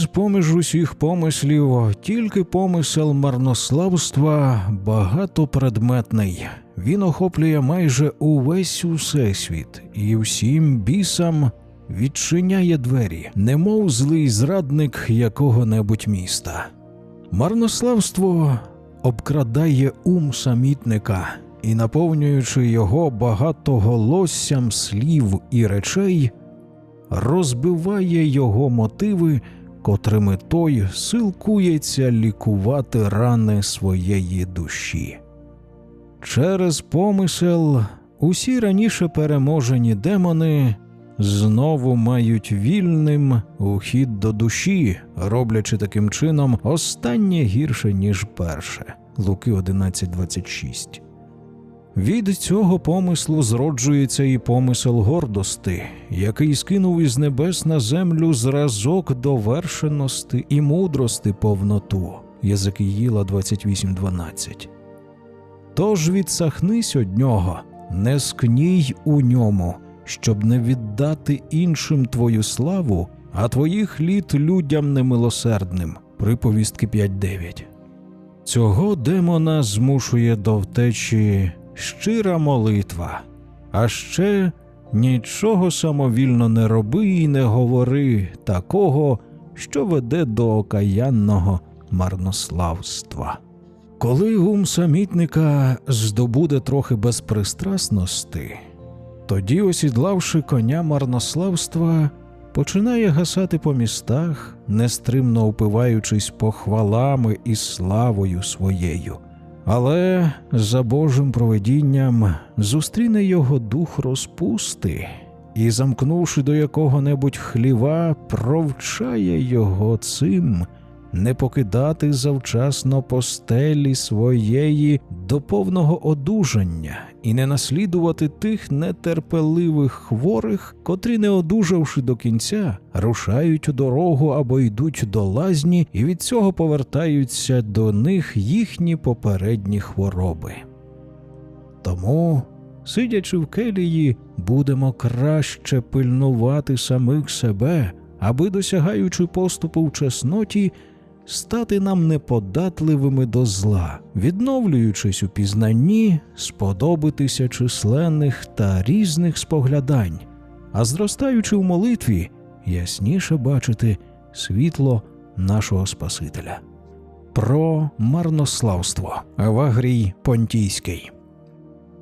з поміж усіх помислів тільки помисел марнославства багатопредметний. Він охоплює майже увесь усесвіт і всім бісам відчиняє двері, немов злий зрадник якого-небудь міста. Марнославство обкрадає ум самітника і, наповнюючи його багатоголоссям слів і речей, розбиває його мотиви, котрими той силкується лікувати рани своєї душі. Через помисел усі раніше переможені демони знову мають вільним ухід до душі, роблячи таким чином останнє гірше, ніж перше. Луки 11.26 від цього помислу зроджується і помисел гордости, який скинув із небес на землю зразок довершеності і мудрости повноту. Єзекиїла 28.12. Тож відсахнись од нього, не скній у ньому, щоб не віддати іншим твою славу, а твоїх літ людям немилосердним. Приповістки 5.9. Цього демона змушує до втечі щира молитва, а ще нічого самовільно не роби і не говори такого, що веде до окаянного марнославства. Коли ум самітника здобуде трохи безпристрасності, тоді, осідлавши коня марнославства, починає гасати по містах, нестримно упиваючись похвалами і славою своєю. Але за Божим проведінням зустріне його дух розпусти і, замкнувши до якого-небудь хліва, провчає його цим не покидати завчасно постелі своєї до повного одужання і не наслідувати тих нетерпеливих хворих, котрі, не одужавши до кінця, рушають у дорогу або йдуть до лазні, і від цього повертаються до них їхні попередні хвороби. Тому, сидячи в келії, будемо краще пильнувати самих себе, аби, досягаючи поступу в чесноті, стати нам неподатливими до зла, відновлюючись у пізнанні, сподобатися численних та різних споглядань, а зростаючи в молитві, ясніше бачити світло нашого Спасителя. Про марнославство. Евагрій Понтійський